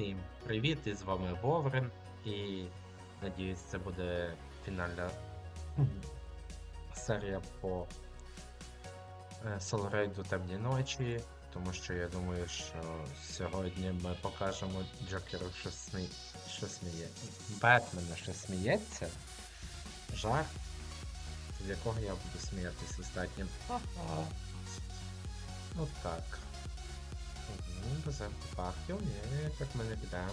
Всім привіт! І з вами Воврен. І надіюсь, це буде фінальна серія по Солрейду Темні ночі. Тому що я думаю, що сьогодні ми покажемо Джокеру, що, сни... що сміє. Бетмена, що сміється. Жарт, з якого я буду сміятись останнім. Ха-ха. От так. Угу, без артефактів, ні, так ми не підемо.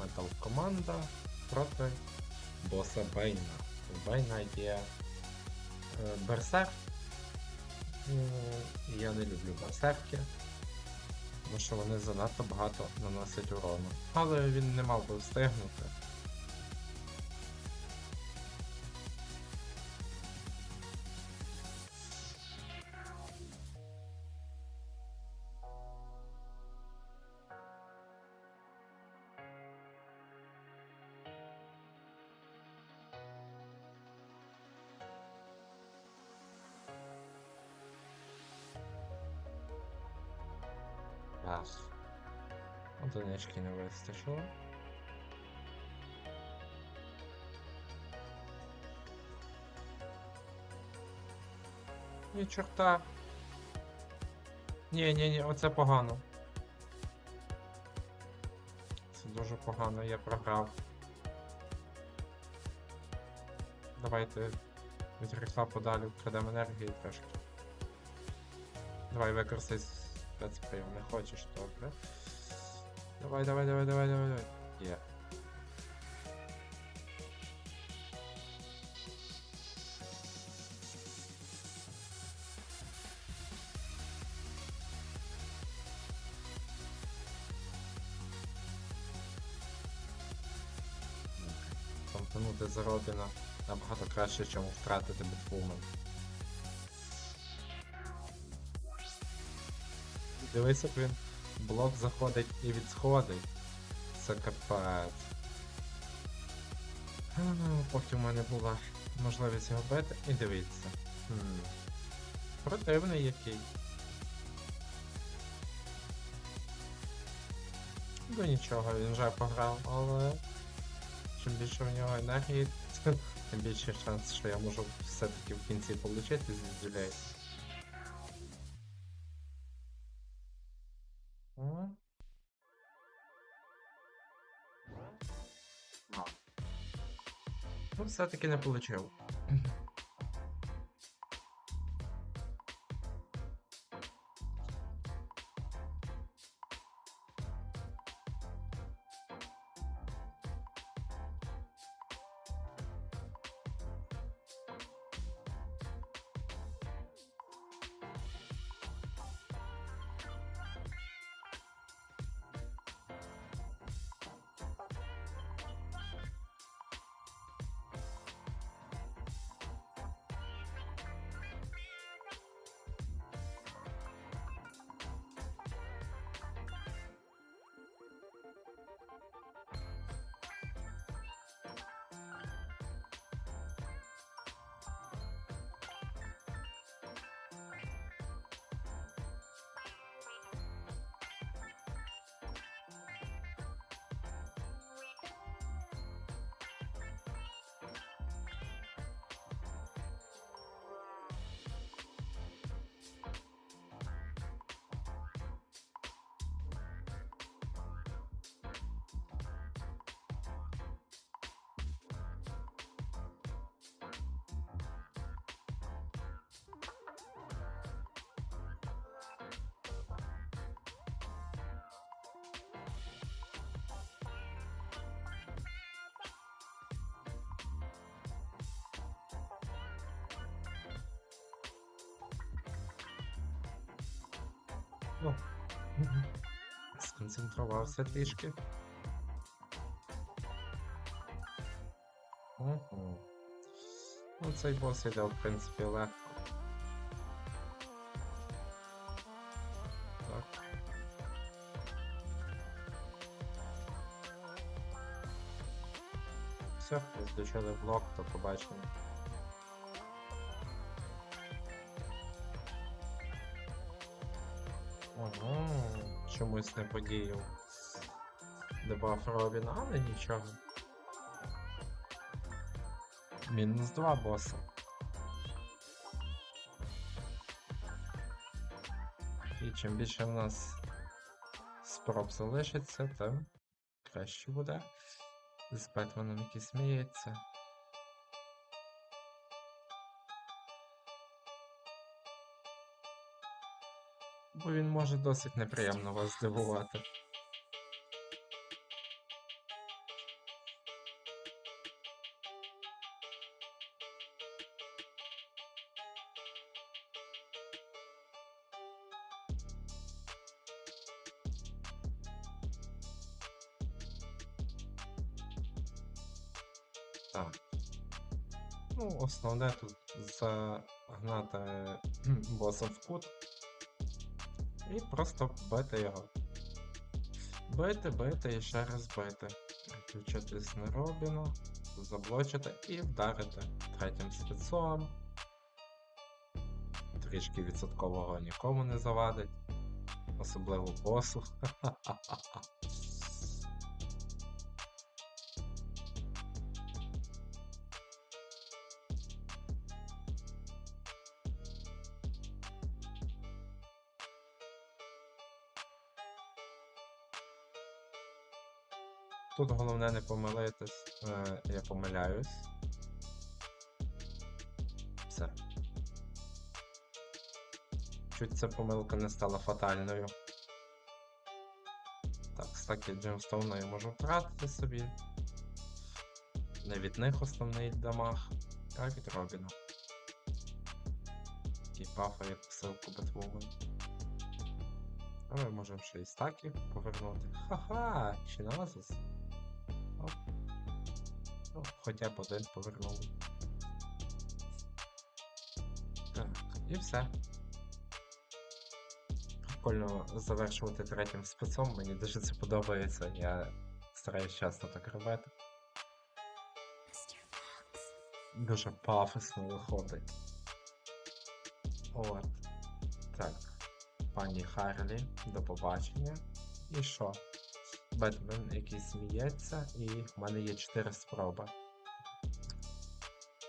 Метал команда проти боса Бейна. У Бейна є е, берсерк. Я не люблю берсерки, тому що вони занадто багато наносять урону. Але він не мав би встигнути. Одинички не вистачило. Ні, чорта. Ні, ні, ні, оце погано. Це дуже погано, я програв. Давайте від гріха подалі вкрадемо енергії трошки. Давай використай спецприйом, не хочеш, добре. Давай, давай, давай, давай, давай, давай. Є. Тампанути за Робіна набагато краще, ніж втратити Бетфумен. Він в блок заходить і відсходить. Це капець. А, Поки в мене була можливість його бити, і дивіться. Хм. Противний який. Ну нічого, він вже пограв, але чим більше в нього енергії, тим більше шанс, що я можу все-таки в кінці отримати зі все-таки не получив. О. Сконцентрувався трішки. Угу. Ну, цей бос іде, в принципі, легко. Так. Все, розключили блок, то побачимо. Ого, чомусь не подіяв. Дебаф Робіна, але нічого. Мінус два боса. І чим більше в нас спроб залишиться, тим краще буде. З Бетменом, який сміється. Бо він може досить неприємно вас здивувати. Ну, основне тут загнати боса в кут і просто бити його. Бити, бити і ще раз бити. Включитись на Робіну, заблочити і вдарити третім спецом. Трішки відсоткового нікому не завадить. Особливо босу. головне не помилитись. Е, я помиляюсь. Все. Чуть ця помилка не стала фатальною. Так, стаки Джемстоуна я можу втратити собі. Не від них основний дамаг, а від Робіна. Який пафає посилку Бетвумен. А ми можемо ще і стаки повернути. Ха-ха! Чи назис? Ну, хоча б один повернули. Так, і все. Прикольно завершувати третім спецом, мені дуже це подобається. Я стараюсь часто так робити. Дуже пафосно виходить. От. Так. Пані Харлі, до побачення. І що? Бетмен, який сміється, і в мене є 4 спроби.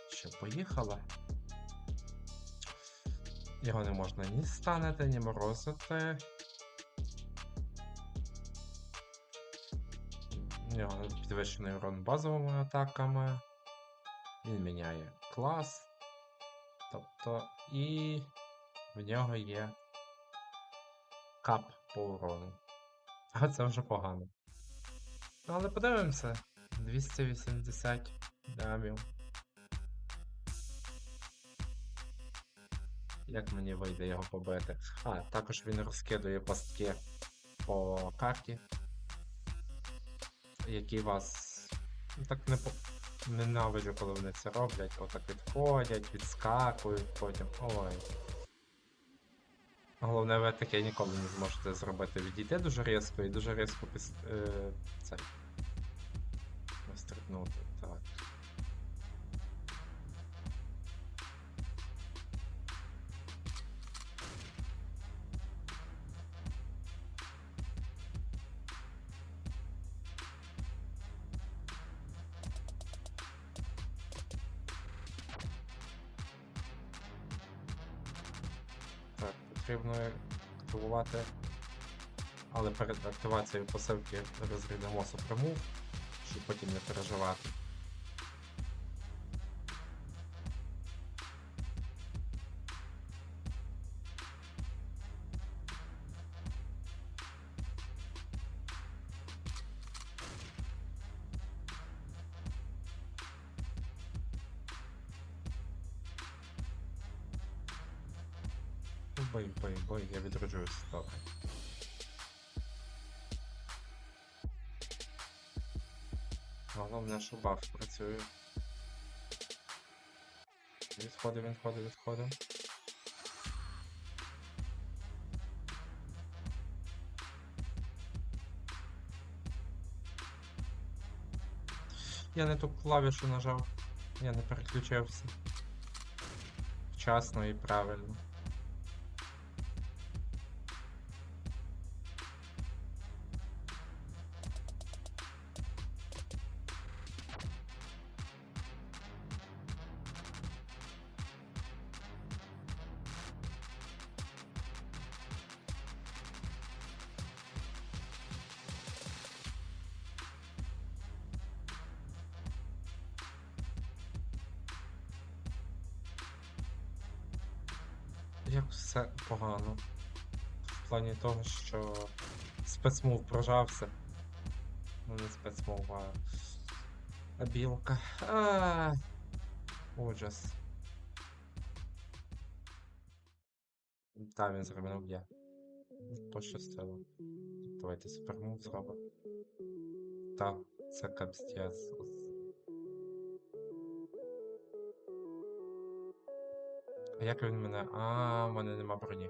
Що, поїхала? Його не можна ні станити, ні морозити. У нього підвищений урон базовими атаками. Він міняє клас. Тобто і в нього є кап по урону. А це вже погано. Ну, але подивимося. 280 грамів. Як мені вийде його побити? А, також він розкидує пастки по карті, які вас ну, так не по... ненавиджу, коли вони це роблять. Отак відходять, відскакують потім. Ой. Головне, ви таке ніколи не зможете зробити. Відійти дуже різко і дуже різко піс... е... це. Стрибнути. Так. Потрібно активувати. Але перед активацією посилки розрядимо супряму, потім не переживати. Головне, що баф працює. Відходи, відходи, відходи. Я не ту клавішу нажав. Я не переключився. Вчасно і правильно. Як все погано. В плані того, що спецмув прожався. Ну не спецмув, а. А білка. А, ужас. Та він зробив є. Пощастило. Давайте супермув зробимо. Та, це капстець. А як він мене. А, в мене нема броні.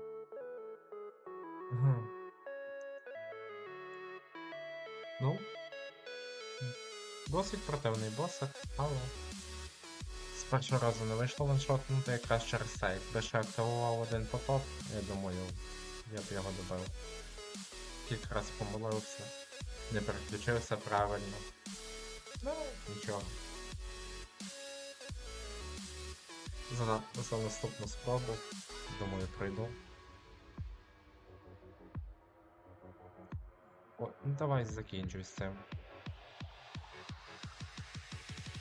Ну. Досить противний босик, але. З першого разу не вийшло ваншотнути якраз через це. Якби активував один потоп, я думаю, я б його добив. Кілька раз помилився, не переключився правильно. Ну, нічого. За, за наступну спробу, думаю, пройду. О, ну давай закінчуй з цим.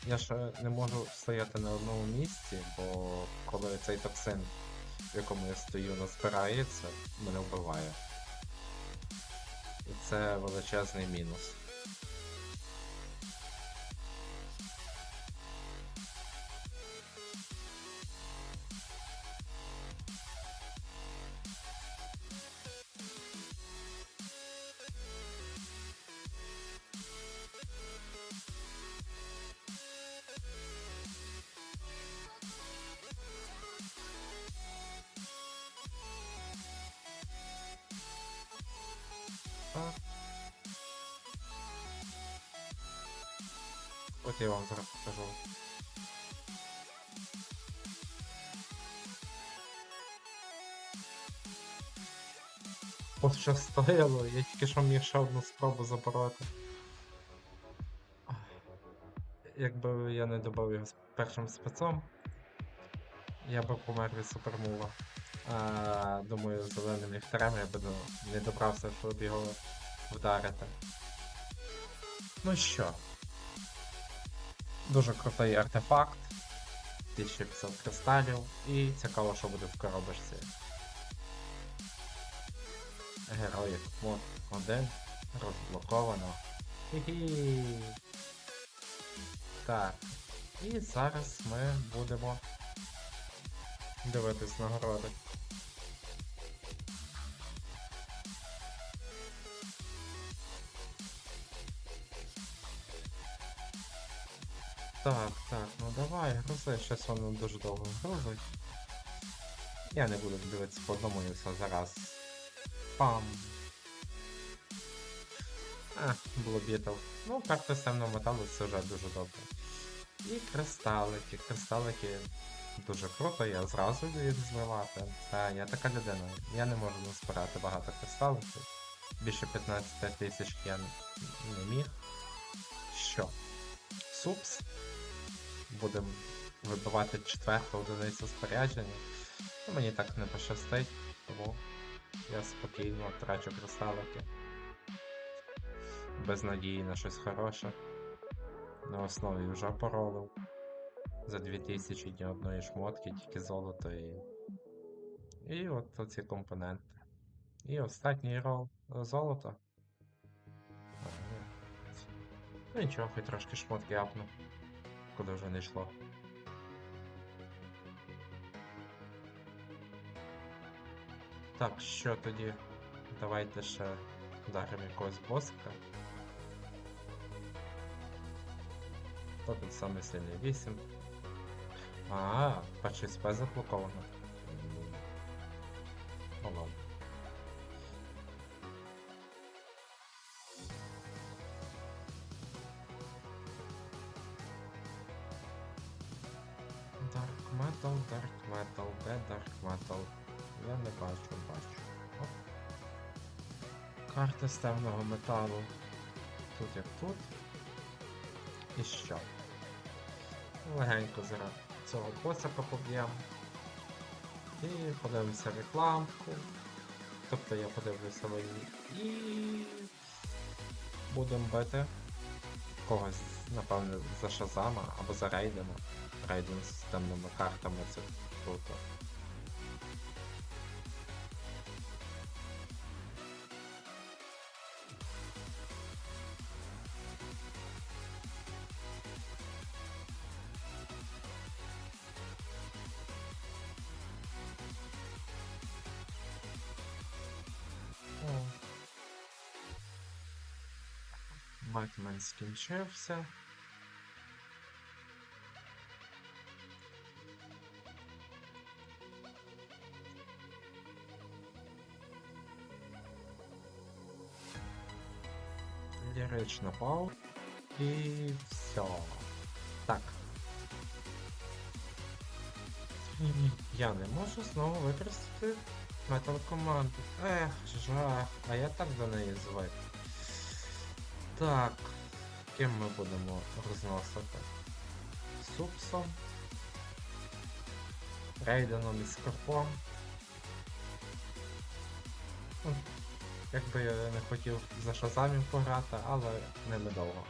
Я ще не можу стояти на одному місці, бо коли цей токсин, в якому я стою, назбирається, мене вбиває. І це величезний мінус. От я вам зараз покажу. Пощастило, я тільки що міг ще одну спробу забороти. Якби я не добив його з першим спецом, я би помер від супермува. А, думаю, зеленим ліхтарем я би не добрався, щоб його вдарити. Ну що? Дуже крутий артефакт. 1500 кристалів. І цікаво, що буде в коробочці. Героїк мод 1 розблоковано. Так. І зараз ми будемо дивитись нагороди. Так, так, ну давай, грузи, щось воно дуже довго грузить. Я не буду дивитися по одному і все зараз. Пам. А, було бітов. Ну, карта темного металу це вже дуже добре. І кристалики. Кристалики дуже круто, я зразу їх зливати. Та, я така людина. Я не можу збирати багато кристаликів. Більше 15 тисяч я не міг. Що? Супс. Будемо вибивати четверту одиницю спорядження. Ну, мені так не пощастить, тому я спокійно трачу кристалики. Без надії на щось хороше. На основі вже поролив. За 2000 ні одної шмотки, тільки золото і. І от оці компоненти. І останній рол золото. Ну нічого, хоч трошки шмотки апну. Куди вже не йшло. Так, що тоді? Давайте ще вдаримо якогось боска. Хто тут саме сильний? 8. А, перший спец заблоковано. Metal, Dark Metal, де Dark Metal? Я не бачу, бачу. Оп. Карта з темного металу. Тут як тут. І що? Легенько зараз цього посипа поб'ємо. І подивимося рекламку. Тобто я подивлюся в її. І будемо бити когось, напевне, за Шазама або за Рейдена. Рейден з темними картами це круто. О. Бетмен скінчився. Лірична пау. І все. Так. Я не можу знову використати метал команду. Ех, жах, а я так до неї звик. Так, ким ми будемо розносити? Супсом. Рейденом і Скорпом. Якби я не хотів за шазамів пограти, але не недовго.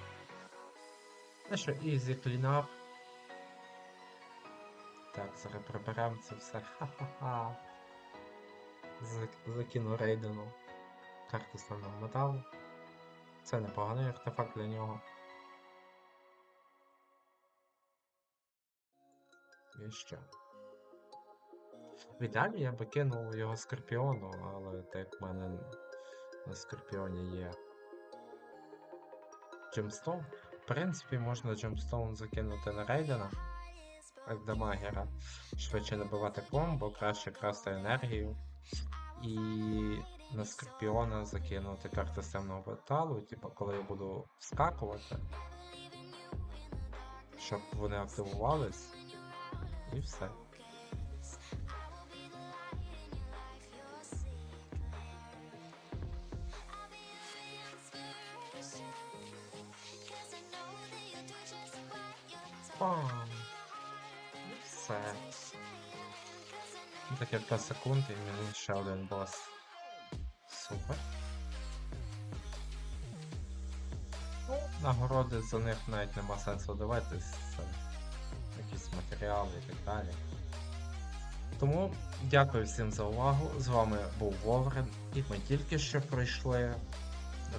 Ну що, easy cleanup. Так, зараз приберемо це все. Ха-ха-ха. Закину рейдену карту станом металу. Це непоганий артефакт для нього. І ще. В ідеалі я би кинув його Скорпіону, але так в мене на Скорпіоні є Джемстоун. В принципі, можна Джемстоун закинути на Рейдена, як дамагера, швидше набивати комбо, краще красти енергію. І на Скорпіона закинути карти темного металу, типу, коли я буду вскакувати, щоб вони активувались, і все. Декілька секунд і мені ще один бос. Супер. Ну, нагороди за них навіть нема сенсу дивитись. Це якісь матеріали і так далі. Тому дякую всім за увагу. З вами був Воврен, і ми тільки що пройшли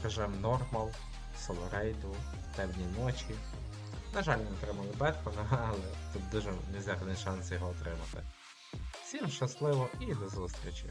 режим Нормал, Солорейду, Темні ночі. На жаль, не отримали Бетмена, але тут дуже мізерний шанс його отримати. Щасливо і до зустрічі!